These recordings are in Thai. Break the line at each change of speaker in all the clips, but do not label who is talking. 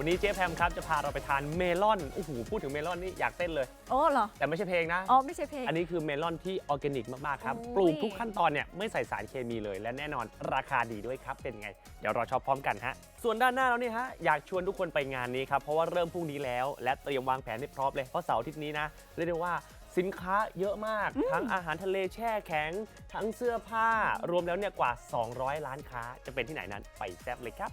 วั
นนี้เจ๊แพมครับจะพาเราไปทานเมลอนโอ้โหพูดถึงเมลอนนี่อยากเต้นเลย
โอ้เหรอ
แต่ไม่ใช่เพลงนะ
อ๋อ ไม่ใช่เพลง
อันนี้คือเมลอนที่ออร์แกนิกมาก ๆ ครับ
โอ้ย
ปลูกทุกขั้นตอนเนี่ยไม่ใส่สารเคมีเลย และแน่นอนราคาดีด้วยครับ เป็นไง เดี๋ยวรอชอบพร้อมกันฮะ ส่วนด้านหน้าเราเนี่ยฮะ อยากชวนทุกคนไปงานนี้ครับ เพราะว่าเริ่มพรุ่งนี้แล้ว และเตรียมวางแผนให้พร้อมเลย เพราะเสาร์อาทิตย์นี้นะเรียกได้ว่าสินค้าเยอะมาก ทั้งอาหารทะเลแช่แข็ง ทั้งเสื้อผ้า รวมแล้วเนี่ยกว่า 200 ล้านค้าจะเป็นที่ไหนนั้นไปแซ่บเลยครั
บ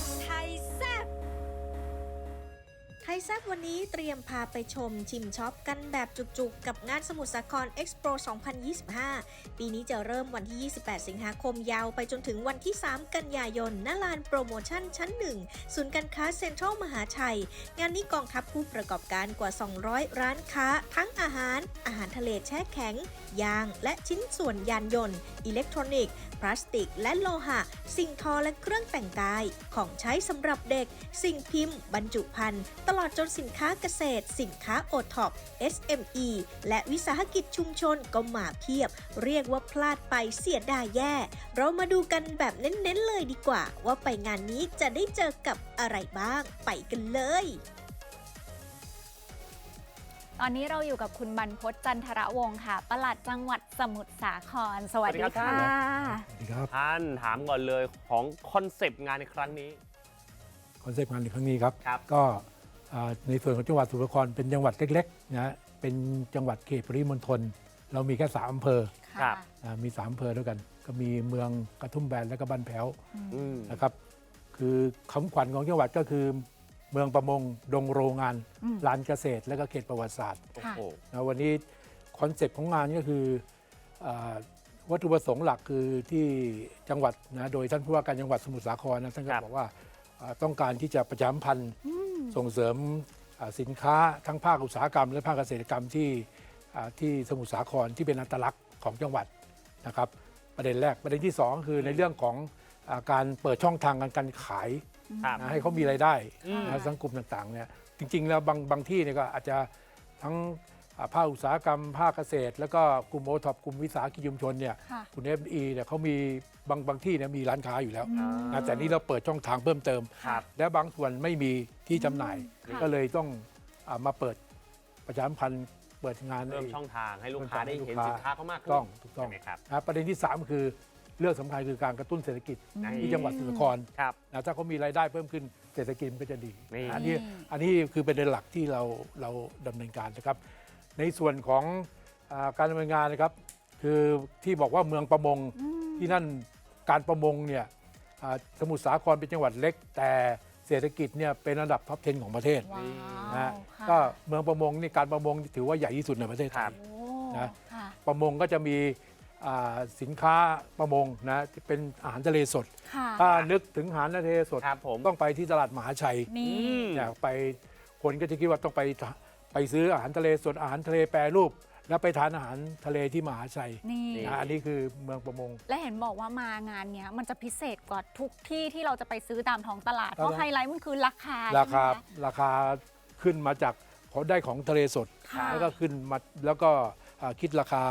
ไทยแซบวันนี้เตรียมพาไปชมชิมช็อปกันแบบจุกๆ กับงานสมุทรสาคร Expo 2025 ปีนี้จะเริ่มวันที่ 28 สิงหาคมยาวไปจนถึงวันที่ 3 กันยายนณลานโปรโมชั่นชั้น 1 ศูนย์การค้าเซ็นทรัลมหาชัย งานนี้กองทัพผู้ประกอบการกว่า 200 ร้านค้า ทั้งอาหาร อาหารทะเลแช่แข็ง ยาง และชิ้นส่วนยานยนต์ อิเล็กทรอนิกส์พลาสติกและโลหะ สิ่งทอและเครื่องแต่งกาย ของใช้สำหรับเด็ก สิ่งพิมพ์ บรรจุภัณฑ์ตลอดจนสินค้าเกษตร สินค้าโอท็อป SME และวิสาหกิจชุมชนก็มาเพียบ เรียกว่าพลาดไปเสียดายแย่ เรามาดูกันแบบเน้นๆเลยดีกว่า ว่าไปงานนี้จะได้เจอกับอะไรบ้าง ไปกันเลย
ตอนนี้เราอยู่กับคุณบรรพตจันทระวงศ์ค่ะ ปลัดจังหวัดสมุทรสาคร สวัสดี
สวัสดีครั
ค่ะ
บ
สวัสดีครับ
ท่านถามก่อนเลยของคอนเซปต์งานในครั้งนี้
คอนเซปต์งานในครั้งนี้ครับ
ครับ
ก็อ่า ในส่วนของจังหวัดสมุทรสาครเป็นจังหวัดเล็กๆนะเป็นจังหวัดเขตปริมณฑลเรามีแค่สามอำเภอ
ครับ
อ่ามีสามอำเภอด้วยกัน ก็มีเมืองกระทุ่มแบนและก็บ้านแพ้ว
อืม
นะครับคือคำขวัญของจังหวัดก็คือเมืองประมงดงโรงงาน
อืม
ลานเกษตร และก็เขตประวัติศาสตร์
โอ้โห
นะวันนี้คอนเซปต์ของงานก็คืออาวัตถุประสงค์หลักคือที่จังหวัดนะโดยท่านผู้ว่าการจังหวัดสมุทรสาครนะท่านก็
ครับ
บอกว่าอ่าต้องการที่จะประชาสัมพันธ์ ส่งเสริมอ่าสินค้าทั้งภาคอุตสาหกรรม และภาคเกษตรกรรมที่อ่าที่สมุทรสาครที่เป็นอัตลักษณ์ของจังหวัดนะครับ ประเด็นแรกประเด็นที่สองคือในเรื่องของอาการเปิดช่องทางการการขาย
ครับ
นะให้เขามีรายได้
อืม
นะสังกลุ่มต่างๆเนี่ยจริง ๆ แล้วบางบางที่เนี่ยก็อาจจะทั้งอ่า ภาคอุตสาหกรรมภาคเกษตร แล้วก็กลุ่มโอท็อปกลุ่มวิสาหกิจชุมชนเนี่ย
ค่ะ
คุณเอฟอีเนี่ยเขามีบางบางที่เนี่ยมีร้านค้าอยู่แล้ว
อ่า
นะแต่นี่เราเปิดช่องทางเพิ่มเติม
ครับ
และบางส่วนไม่มีที่จำหน่าย
ค่ะ
ก็เลยต้องอามาเปิดประชาสัมพันธ์เปิดงาน
เพิ่ม
ไอ้
ช่องทางให้ลูกค้าได้เห็น
ให้ลูกค้า
สินค้าเขามากขึ้น
ต้องถูกต้อง
ใช่ไหมครับ
นะประเด็นที่ 3 คือเรื่องสำคัญคือการกระตุ้นเศรษฐกิจ
อืม
ที่จังหวัดสมุทรสาคร
ครับ
นะถ้าเขามีรายได้เพิ่มขึ้นเศรษฐกิจมันก็จะดี
นี่
นะอันนี้อันนี้คือประเด็นหลักที่เราเราดำเนินการนะครับ ในส่วนของอาการดำเนินงานนะครับ คือที่บอกว่าเมืองประมงที่นั่นการประมงเนี่ยอ่าสมุทรสาครเป็นจังหวัดเล็ก แต่เศรษฐกิจเนี่ยเป็นอันดับท็อป 10 ของประเทศ
ว้าว
นะฮะ
ค่ะ
ก็เมืองประมงนี่การประมงนี่ถือว่าใหญ่ที่สุดในประเทศไท
ครั
ย
บ
โอ้
นะ
ค่ะ
ประมงก็จะมีอ่าสินค้าประมงนะที่เป็นอาหารทะเลสด
ค่ะ
ถ้านึกถึงอาหารทะเลสด
ครับผม
ต้องไปที่ตลาดมหาชัย
นี่
อืม
เนี่ยไปคนก็จะคิดว่าต้องไป ไปซื้ออาหารทะเลสดอาหารทะเลแปรรูป แล้วไปทานอาหารทะเลที่มหาชัย
นี่
นี่
นะอันนี้คือเมืองประมง
และเห็นบอกว่ามางานเนี้ยมันจะพิเศษกว่าทุกที่ที่เราจะไปซื้อตามท้องตลาด
ครับ
เพราะไฮไลท์มันคือราคา
ราคา
ใช่ไหมะ
ราคาขึ้นมาจากเขาได้ของทะเลสด
ค่ะ
แล้วก็ขึ้นมาแล้วก็อ่าคิดราคา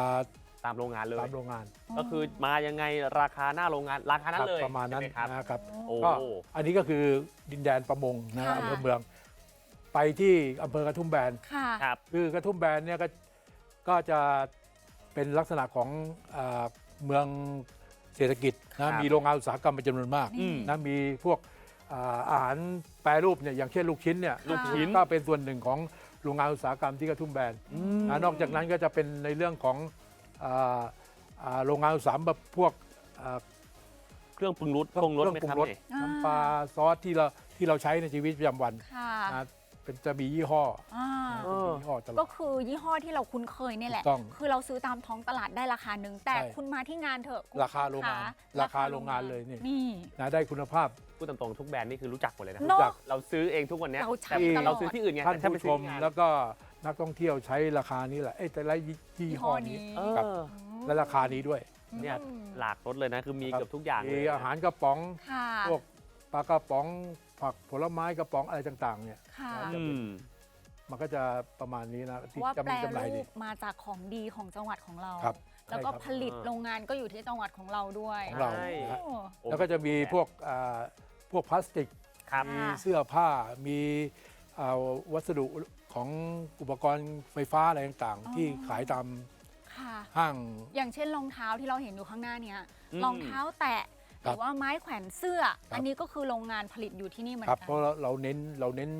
ตามโรงงานเลย
ตามโรงงาน
ก็คือมายังไงราคาหน้าโรงงานราคานั้นเลย
ประมาณนั้น
ใช่ไหครับ
นะครับ
โอ้
ก็อันนี้ก็คือดินแดนประมงนะ
ค่ะ
อำเภอเมือง ไปที่อำเภอกระทุ่มแบน
ค่ะ
ครับ
คือกระทุ่มแบนเนี่ยก็ก็จะเป็นลักษณะของอาเมืองเศรษฐกิจ
ครั
นะ
บ
มีโรงงานอุตสาหกรรมเป็นจำนวนมาก
อืม
นะมีพวกอ่าอาหารแปรรูปเนี่ยอย่างเช่นลูกชิ้นเนี่ย
ลูกชิ้น
ก็เป็นส่วนหนึ่งของโรงงานอุตสาหกรรมที่กระทุ่มแบนนะนอกจากนั้นก็จะเป็นในเรื่องของอ่าอ่าโรงงานอุตสาหกรรมแบบพวกอ่า
เครื่องปรุงรสปรุงรสไหม
เครื่อง
ค
ปรุ
รับ
งรส
นี่
อ่า
น้ำปลาซอสที่เราที่เราใช้ในชีวิตประจำวัน
ค่ะ
นะ เป็นจะมียี่ห้อ
อ่า
เออ
ยี่ห้อตลอ
ก็
ด
คือยี่ห้อที่เราคุ้นเคยนี่แหละ
ถูกต้อง
คือเราซื้อตามท้องตลาดได้ราคาหนึ่งแต่
ใช่
คุณมาที่งานเถอะคุณ
ราคาโรงงานะราคาโรงงานเลยนี่
นี่
นะได้คุณภาพ
พูดตรงๆทุกแบรนด์นี่คือรู้จักหมดเลยนะ
เนอะ
รู้จัก
เราซื้อเองทุกวันเนี้ย
เราใช้
แต่
ตลอด
เราซื้อที่อื่นไง
ท่าน
แต่ถ้าไป
ผู้ช
ซื้อ
ม
ที่งาน
แล้วก็นักท่องเที่ยวใช้ราคานี้แหละเอ้ยแต่ละยี่
ยี่
ห้
ห้
อ
อ
นี้
นี้
เอ
ครับ
อ
และราคานี้ด้วย
เนี่ย
อืม
หลากรสเลยนะ คือมีเกือบทุกอย่างเล
มี
ยนะ
อาหารกระป๋อง
ค่ะ
พวกปลากระป๋อง ผักผลไม้กระป๋องอะไรต่างๆเนี่ย
ค่ะ
อืม
มันก็จะประมาณนี้นะ
เพ
ที่
ราะว่า
จะ
แปร
มีกำไร
รู
ดี
ปมาจากของดีของจังหวัดของเรา
ครับ
แล้วก็
ใช่ครับ
ผลิตโรงงานก็อยู่ที่จังหวัดของเราด้วย
ของเรา
ใช่
นะฮะ
โอ้
แล้วก็จะมีพวกอ่าพวกพลาสติก
ครับ
มี
ค่ะ
เสื้อผ้ามีอ่าวัสดุของอุปกรณ์ไฟฟ้าอะไรต่าง
อ๋อ
ๆ ที่ขายตาม
ค่ะ
ห้าง
อย่างเช่นรองเท้าที่เราเห็นอยู่ข้างหน้าเนี้ย
อืม
รองเท้าแตะ ห
ครั
รื
บ
อว่าไม้แขวนเสื้อ
ครับ
อันนี้ก็คือโรงงานผลิตอยู่ที่นี่เหมือน
ครับ
กั
เพราะเราเราเน้นเราเน้น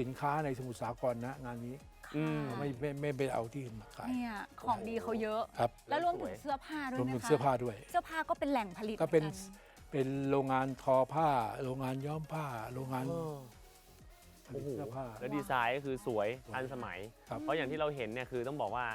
สินค้าในสมุทรสาครนะงานนี้
อืม
ค่ะ
ไม่ไม่ไม่ไปเอาที่อื่นมาขาย
เนี่ยของดีเขาเยอะ
ครับ
แล้วรวมถึงเสื้อผ้าด้วย
รวม
ไหม
ถึง
คะ
เสื้อผ้าด้วย
เสื้อผ้าก็เป็นแหล่งผลิต
ก็เป็น
หมือ
เป็นโรงงานทอผ้า โรงงานย้อมผ้า โรงงาน
เออ
ผลิตเสื้อผ้า
แล้วดีไซน์ก็คือสวยทันสมัย
ครับ
เพราะอย่างที่เราเห็นเนี่ยคือต้องบอกว่า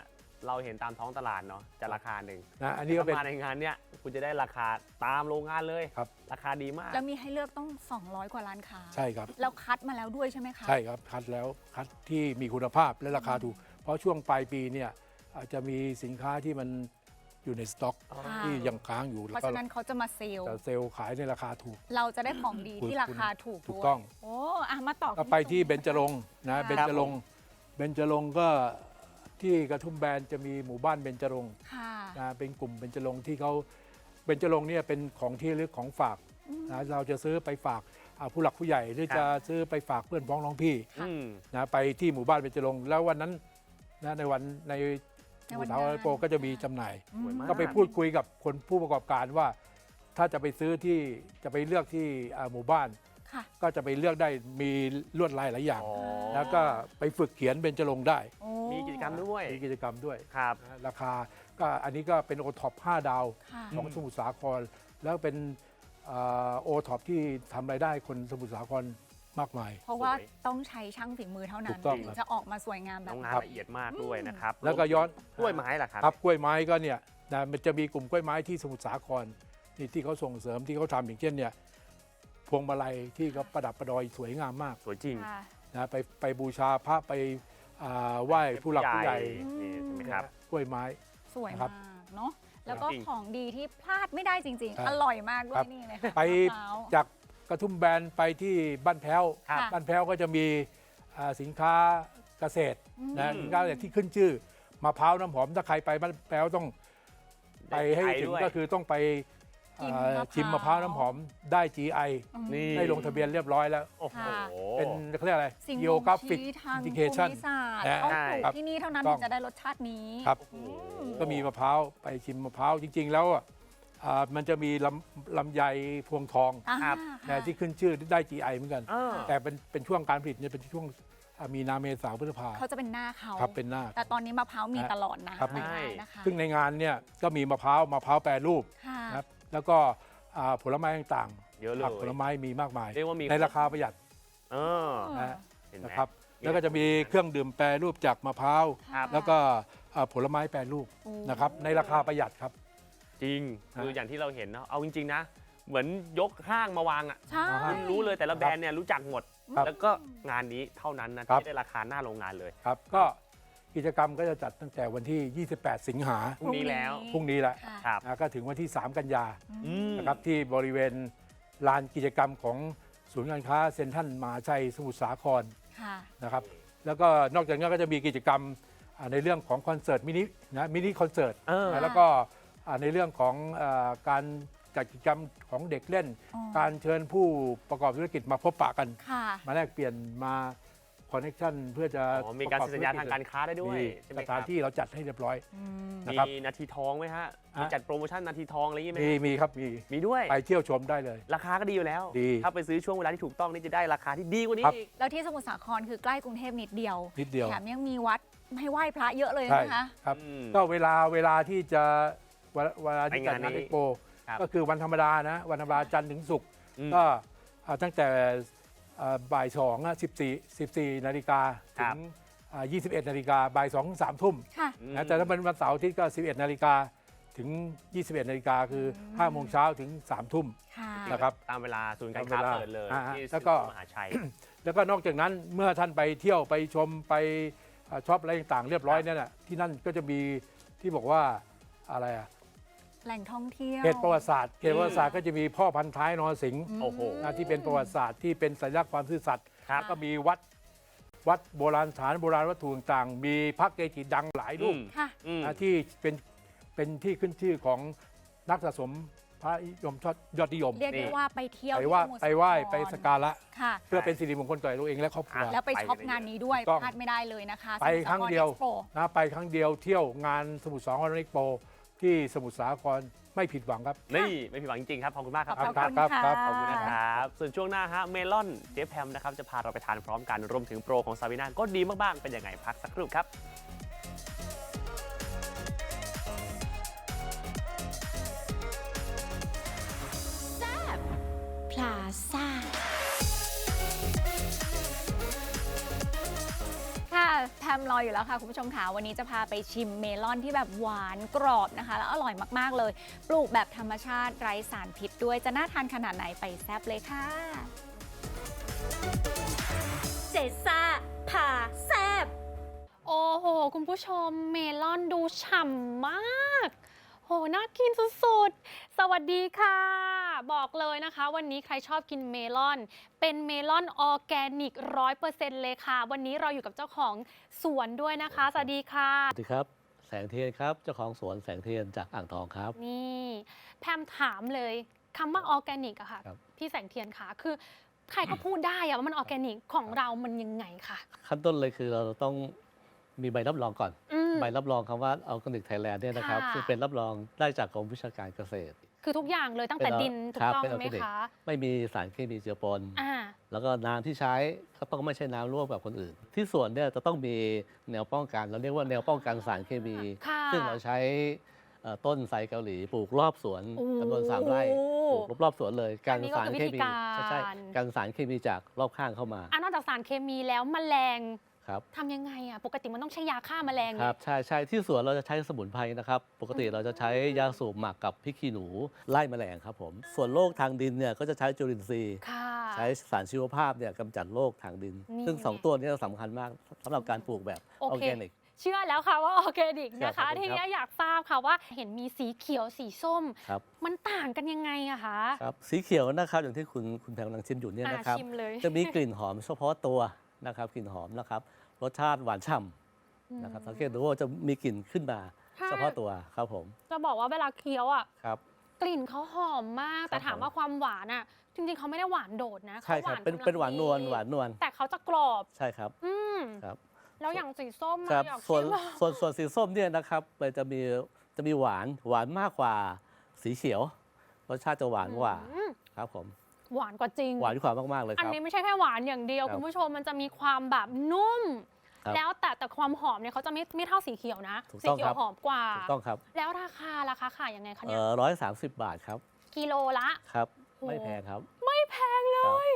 เราเห็นตามท้องตลาดเนาะจะราคาหนึ่ง
นะอันนี้ก็
ถ้า
เป็น
มาในงานเนี่ยคุณจะได้ราคาตามโรงงานเลย
ครับ
ราคาดีมาก
แล้วมีให้เลือกต้อง 200 กว่าร้านค้า
ใช่ครับ
แล้วคัดมาแล้วด้วยใช่ไหมคะ
ใช่ครับ คัดแล้วคัดที่มีคุณภาพและราคาถูก เพราะช่วงปลายปีเนี่ยอาจจะมีสินค้าที่มันอยู่ในสต็อก
ค่ะ
ที่ยังค้างอยู่
เพ
แล้ว
ราะ
ก็
ฉะนั้นเขาจะมาเซลล์
จะเซลล์ขายในราคาถูก
เราจะได้ของดี
คุณ
ที่ราคาถูก
ถูก
ด้วย
ต้อง
โอ้อะมาต่อ
ก็ไปที่เบญจรงค์นะ
ค่ะ
เบญจรงค์เบญจรงค์ก็ ที่กระทุ่มแบนจะมีหมู่บ้านเบญจรงค์
ค่ะ
นะเป็นกลุ่มเบญจรงค์ที่เขาเบญจรงค์เนี่ยเป็นของที่ระลึกของฝากนะเราจะซื้อไปฝากอ่าผู้หลักผู้ใหญ่หรือ
ครับ
จะซื้อไปฝากเพื่อนพ้องน้องพี่
อืม
นะไปที่หมู่บ้านเบญจรงค์แล้ววันนั้นนะในวันใน
ใน
ห
วั
มู่
น
เท้างา
น
โปก็จะมีจำหน่าย
อืม
สวยมาก
ก็ไปพูดคุยกับคนผู้ประกอบการว่า ถ้าจะไปซื้อที่จะไปเลือกที่อ่าหมู่บ้าน
ค่ะ
ก็จะไปเลือกได้มีลวดลายหลายอย่าง
อ๋อ
แล้วก็ไปฝึกเขียนเบญจรงค์ได้
โอ้
มีกิจกรรมด้วย
มีกิจกรรมด้วย
ครับ
นะราคาก็อันนี้ก็เป็นโอท็อป5ดาว
ค่ะ
ของสมุทรสาคร แล้วเป็นโอท็อปที่ทำรายได้คนสมุทรสาครมากมาย
เพราะว่า
สวย
ต้องใช้ช่างฝีมือเท่า
ถู
นั้น
กต้อง
ถึง
ครับ
จะออกมาสวยงามแบ
น้
บ
อง
นี้
งานละเอียดมากด้วยนะครับ
แล้วก็ย้อน
กล้วยไม้ล่ะครับ
ครับกล้วยไม้ก็เนี่ยนะมันจะมีกลุ่มกล้วยไม้ที่สมุทรสาครนี่ที่เขาส่งเสริมที่เขาทำอย่างเช่นเนี่ย พวงมาลัยที่เขาประดับประดอยสวยงามมาก
สวยจริง
ค่ะ
นะไปไปบูชาพระไปอ่าไหว้ผู้หลักผู้ใหญ่
นี่ใช่ไหมครับ
นะกล้วยไม้
สวย
ครั
มา
บ
กเนาะแล้วก็
จริง
ของดีที่พลาดไม่ได้จริง
ครับ
ๆอร่อยมากด้ว
ครั
ย
บ
นี่เลยค่ะ
ไป
มะพร้าว
จากกระทุ่มแบนไปที่บ้านแพ้ว
ครับ
ค่ะ
บ้านแพ้วก็จะมีอ่าสินค้าเกษตร
อืม
นะสินค้าเกษตรที่ขึ้นชื่อมะพร้าวน้ำหอมถ้าใครไปบ้านแพ้วต้องไปให้ถึง
ด้วย
ก็คือต้องไป
กิน
อ่ามะ
พร้าว
ชิมมะพร้าวน้ำหอมได้ GI
อืม
นี่
ได้ลงทะเบียนเรียบร้อยแล้ว
โอ้โห
ค่ะ
เป็นเขาเรียกอะไร
สิ่งบ่ง
Geographic
ชี้ทางภู
Indication
มิศาสตร์
นะ
ต้อง
ใช่
ปลูกที่นี่เท่านั้น
ต้
ถึ
อง
งจะได้รสชาตินี้
ครับ
โอ้โห
ก็มีมะพร้าวไปชิมมะพร้าวจริง ๆ แล้วอะอ่ามันจะมีลำลำไยพวงทอง
อ่า
ครับ
ค่ะ
นะที่ขึ้นชื่อได้ GI เหมือนกัน
เออ
แต่เป็นเป็นช่วงการผลิตเนี่ยเป็นช่วงอ่ามีนาเมษาพฤษภา
เขาจะเป็นหน้าเขา
ครับเป็นหน้า
แต่ตอนนี้มะพร้าวมีตลอดนะครับไปได้นะคะ
ซึ่งในงานเนี่ยก็มีมะพร้าวมะพร้าวแปรรูป
ค่ะ
นะครับ แล้วก็อ่าผลไม้ต่าง
เยอะเล
ๆ
ย
ผักผลไม้มีมากมาย
เรียกว่ามี
ในราคาประหยัด
เออ
นะ
เห็นไหม
นะครับ แล้วก็จะมีเครื่องดื่มแปรรูปจากมะพร้าว
ค่ะ
แล้วก็อ่าผลไม้แปรรูป
โอ้
นะครับ ในราคาประหยัดครับ
จริง
ฮะ
คืออย่างที่เราเห็นเนาะเอาจริง ๆ นะ เหมือนยกห้างมาวางอะ
ใช่
อ่า
รู้เลยแต่ละแบรนด์เนี่ยรู้จักหมด
ครับ
แล้วก็งานนี้เท่านั้นนะครับ ที่ได้ราคาหน้าโรงงานเลย
ครับ ก็ กิจกรรมก็จะจัดตั้งแต่วันที่ 28 สิงหา
พรุ่งนี้แล้ว
พรุ่งนี้แหละ
ค่ะ
ครับ
นะก็ถึงวันที่ 3 กันยา
อืม
นะครับที่บริเวณลานกิจกรรมของศูนย์การค้าเซ็นทรัลมหาชัยสมุทรสาคร
ค่ะ
นะครับแล้วก็นอกจากนั้นก็จะมีกิจกรรมอ่าในเรื่องของคอนเสิร์ตมินินะมินิคอนเสิร์ต
เออ
นะแล้วก็อ่าในเรื่องของอาการจัดกิจกรรมของเด็กเล่น
อ๋อ
การเชิญผู้ประกอบธุรกิจมาพบปะกัน
ค่ะ
มาแลกเปลี่ยนมาค อนเน c t ชันเพื่อจะ
อ๋อมีการ
ประ
เซ็นสัญญาทางการค้าได้ด้วย
มี
ใช่ไหม
ส
ค
ถา
รั
น
บ
ที่เราจัดให้เรียบร้อย
อืม
นะครับ
มีนาทีทองไหมฮะมี
ฮะ
จัดโปรโมชั่นนาทีทองอะไรอย่างงี้ไหม
มีมีครับมี
มีด้วย
ไปเที่ยวชมได้เลย
ราคาก็ดีอยู่แล้ว
ดี
ถ้าไปซื้อช่วงเวลาที่ถูกต้องนี่จะได้ราคาที่ดีกว่านี้
ครับ
อีก
แล้วที่สมุทรสาครคือใกล้กรุงเทพนิดเดียว
นิดเดียว
แถมยังมีวัดให้ไหว้พระเยอะเลย
ใช่
นะคะ
ครับ
อืม
ก็เวลาเวลาที่จะเวลาเวลาที่
ไป
จั
งา
ด
น
งาน
นี้
เอ็กโป
ครับ
ก็คือวันธรรมดานะ วันธรรมดาจันทร์ถึงศุกร์
อืม
ก็อ่าตั้งแต่อ่า บ่ายสองสิบสี่สิบสี่นาฬิกา
ครั
ถึ
บ
งยี่สิบเอ็ดนาฬิกาบ่ายสองสามทุ่ม
ค่ะ
อืม
นะแต่ถ้าเป็นวันเสาร์อาทิตย์ก็สิบเอ็ดนาฬิกาถึง21นาฬิกาคืออ
ม
ห้าโมงเช้าถึงสามทุ่ม
ค่ะ
นะครับ
ตามเวลาศูนย์การค้า
ตามเวลา
เปิดเลย
อ่า
ที่
แล้วก็
มหาชัย
แล้วก็นอกจากนั้นเมื่อท่านไปเที่ยวไปชมไปอ่าช็อปอะไรต่างๆเรียบร้อยเนี่ยนะที่นั่นก็จะมีที่บอกว่าอะไรอะ
แหล่งท่องเที่ยว
เขตประวัติศาสตร์เขตประวัติศาสตร์ก็จะมีพ่อพันท้ายนรสิงห์
ม
โอ้โห
นะที่เป็นประวัติศาสตร์ที่เป็นสัญลักษณ์ความซื่อสัตย์
ครับ
ก็มีวัดวัดโบราณสถานโบราณวัตถุต่างๆมีพระเกจิดังหลายรูป
อืม
ค่ะ
อืม
นะที่เป็นเป็นที่ขึ้นชื่อของนักสะสม พระนิยมยอดนิยม
เรียกได้ว่าไปเที่ยว
ไป
ที่
ว่า
สมุทร
ไปไหว้
สาคร
ไปสกการะ
ค่ะ
เพื่อเป็นสิริมงคลต่อตัวเองและครอบครัว
อะ
แล้วไปช็อปงานนี้ด้วย
ถูกต้อง
พลาดไม่ได้เลยนะคะ
ไปครั้งเดียว
สมุทสาค Expo
นะไปครั้งเดียวเที่ยวงานสมุทรสาครเอ็กโปที่สมุทรสาครไม่ผิดหวังครับ
นี่ไม่ผิดหวังจริงๆครับ ขอบคุณมากครับ
ขอบ
ครั
คุณ
ครับ
ค่ะ
ครับ
ขอบคุณนะครับ ส่วนช่วงหน้าฮะเมลอนเจฟแพมนะครับจะพาเราไปทานพร้อมกันรวมถึงโปรของซาวิน่าก็ดีมากๆ เป็นยังไงพักสักครู่ครับ
ซ่า
ค่ะแพมรออยู่แล้วค่ะ คุณผู้ชมค่ะวันนี้จะพาไปชิมเมลอนที่แบบหวานกรอบนะคะ แล้วอร่อยมาก ๆ เลย ปลูกแบบธรรมชาติไร้สารพิษด้วยจะน่าทานขนาดไหนไปแซบเลยค่ะ
เจซ่าพาแซบ
โอ้โห คุณผู้ชมเมลอนดูฉ่ำมาก โห น่ากินสุดๆ สวัสดีค่ะ บอกเลยนะคะ วันนี้ใครชอบกินเมลอน เป็นเมลอนออร์แกนิกร้อยเปอร์เซ็นต์เลยค่ะ วันนี้เราอยู่กับเจ้าของสวนด้วยนะคะ สวัสดีค่ะ
สวัสดีครับ แสงเทียนครับ เจ้าของสวนแสงเทียนจากอ่างทองครับ
นี่แพมถามเลยคำว่าออร์แกนิกอะค่ะ
ครับ
พี่แสงเทียนคะคือใครก็พูดได้อะว่ามันออร์แกนิกของเรามันยังไงคะ
ขั้นต้นเลยคือเราต้อง มีใบรับรองก่อน
อืม
ใบรับรองคำว่าออร์แกนิกไทยแลนด์เนี่ยนะครับ
ค่ะ
ซึ่งเป็นรับรองได้จากกรมวิชาการเกษตร
คือทุกอย่างเลยตั้งแต่
เป็น
ดินถู
ครั
ก
บ
ต้อง
เป็น
ไหม
organic
คะ
ไม่มีสารเคมีเจือปน
อ่า
แล้วก็น้ำที่ใช้ก็ต้องไม่ใช่น้ำร่วมกับคนอื่น ที่สวนเนี่ยจะต้องมีแนวป้องกัน เราเรียกว่าแนวป้องกันสารเคมี
ค่ะ
ซึ่งเราใช้เอ่อต้นไทรเกาหลีปลูกรอบสวน
โอ้
จำนวนสามไร่ปลูกรอบๆสวนเลยกัน
อันนี้ก็
สาร
คือ
เค
วิธี
มี
การ
ใช่ใช่กันสารเคมีจากรอบข้างเข้ามา
อะนอกจากสารเคมีแล้วแมลง
ครับ
ทำยังไงอะปกติมันต้องใช้ยาฆ่าแมลง
ค
นี่
รับใช่ใช่ที่สวนเราจะใช้สมุนไพรนะครับ ปกติเราจะใช้ยาสูบหมักกับพริกขี้หนูไล่แมลงครับผมส่วนโรคทางดินเนี่ยก็จะใช้จุลินทรีย์
ค่ะ
ใช้สารชีวภาพเนี่ยกำจัดโรคทางดิน
นี่
ซึ่งสองตัวนี้สำคัญมากสำหรับการปลูกแบบอ
โอ
อร์
เค
แกนิก
เชื่อแล้วค่ะว่าออร์แกนิกนะ
ครั
คะ
บขอบคุณ
ที
ครับ
นี้อยากทราบค่ะว่าเห็นมีสีเขียวสีส้ม
ครับ
มันต่างกันยังไงอะคะ
ครับสีเขียวนะครับอย่างที่คุณคุณแพงกำลังชิมอยู่เนี่ย
อะ
นะครับ
ชิมเลย
จะมีกลิ่นหอมเฉพาะตัวนะครับกลิ่นหอมนะครับ รสชาติหวานฉ่ำนะครับสังเกตดูว่าจะมีกลิ่นขึ้นมา
ค่ะ
เฉพาะตัวครับผม
จะบอกว่าเวลาเคี้ยวอะ
ครับ
กลิ่นเขาหอมมาก แต่
ครับ
ถามว่าความหวานอะ จริงๆเขาไม่ได้หวานโดดนะ
ใช่
เขา
ครับเป็น
กำลัง
เป็นหวานนวล
ดี
หวานนวล
แต่เขาจะกรอบ
ใช่ครับ
อืม
ครับ
แล้วอย่างสีส้ม
ครับ
อะอยาก
ส่วน
ชิมอะ
ส่วนส่วนสีส้มเนี่ยนะครับมันจะมีจะมีหวานหวานมากกว่าสีเขียวรสชาติจะหวานกว่า
อืม
ครับผม
หวานกว่าจริง
หวานกว่ามากๆเลย
อั
คนรับ
นี้ไม่ใช่แค่หวานอย่างเดียว
ครับ
คุณผู้ชมมันจะมีความแบบนุ่ม
ครับ
แล้วแต่แต่ความหอมเนี่ยเขาจะไม่ไม่เท่าสีเขียวนะ
ถูก
สี
ต้อง
เขีย
ครั
ว
บ
หอมกว่า
ถูกต้องครับ
แล้วราคาราคาขายยังไงคะ
เอ่
เนี่ย
อร้อยสามสิบบาทครับ
กิโลละ
ครับ
โอ้
ไม่แพงครับ
ไม่แพงเล
ครับ
ย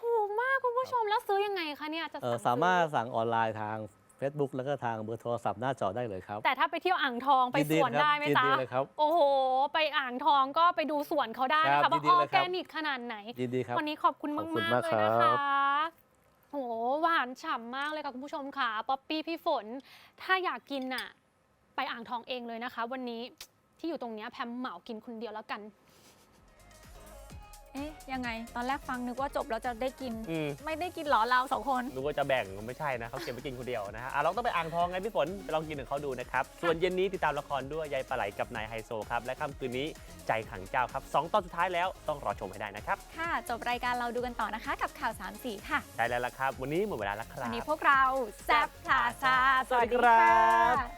ถูกมากคุณผู้ชมแล้วซื้อยังไงคะเนี่ยจะ
เอ่อ
สั่ง
สามารถ
ซื้อ
สั่งออนไลน์ทาง Facebook แล้วก็ทางเบอร์โทรศัพท์หน้าจอได้เลยครับ
แต่ถ้าไปเที่ยวอ่างทองไป
ยิ
ส
ดี
วน
ครับ
ได้ไหม
ยิน
จ๊ะ
ดีเลยครับ
โอ้โห ไปอ่างทองก็ไปดูสวนเขาได้
ครั
นะคะ
บ
ว่า
ยินดี
ออ
เลย
ร์
ค
แก
รับ
นิกขนาดไหน
ยินดีครับ
วันนี้ขอบคุณ
ข
มา
อกบคุณ
ๆ
มาก
เลยนะ
ครั
คะ
บ
โอ้โหหวานฉ่ำมากเลยค่ะคุณผู้ชมค่ะ ป๊อปปี้พี่ฝน ถ้าอยากกินน่ะ ไปอ่างทองเองเลยนะคะ วันนี้ที่อยู่ตรงเนี้ยแพมเหมากินคนเดียวแล้วกัน
เอ๊ะยังไง ตอนแรกฟังนึกว่าจบแล้วจะได้กิน
อืม
ไม่ได้กินเหรอเราสองคน
รู้ว่าจะแบ่งไม่ใช่นะเขาเก็บไปกินคนเดียวนะฮะอะเราต้องไปอ่างทองไงพี่ฝนไปลองกินของเขาดูนะครับ ส่วนเย็นนี้ติดตามละครด้วยยายปลาไหลกับนายไฮโซครับ และค่ำคืนนี้ใจขังเจ้าครับสองตอนสุดท้ายแล้วต้องรอชมให้ได้นะครับ
ค่ะ จบรายการเราดูกันต่อนะคะ กับข่าว3สีค่ะ
ใช่แล้วล่ะครับ วันนี้หมดเวลาแล้วครั
วัน
บ
นี้พวกเราแซบพลาซา
สวัสดีครับ
บ๊ายบาย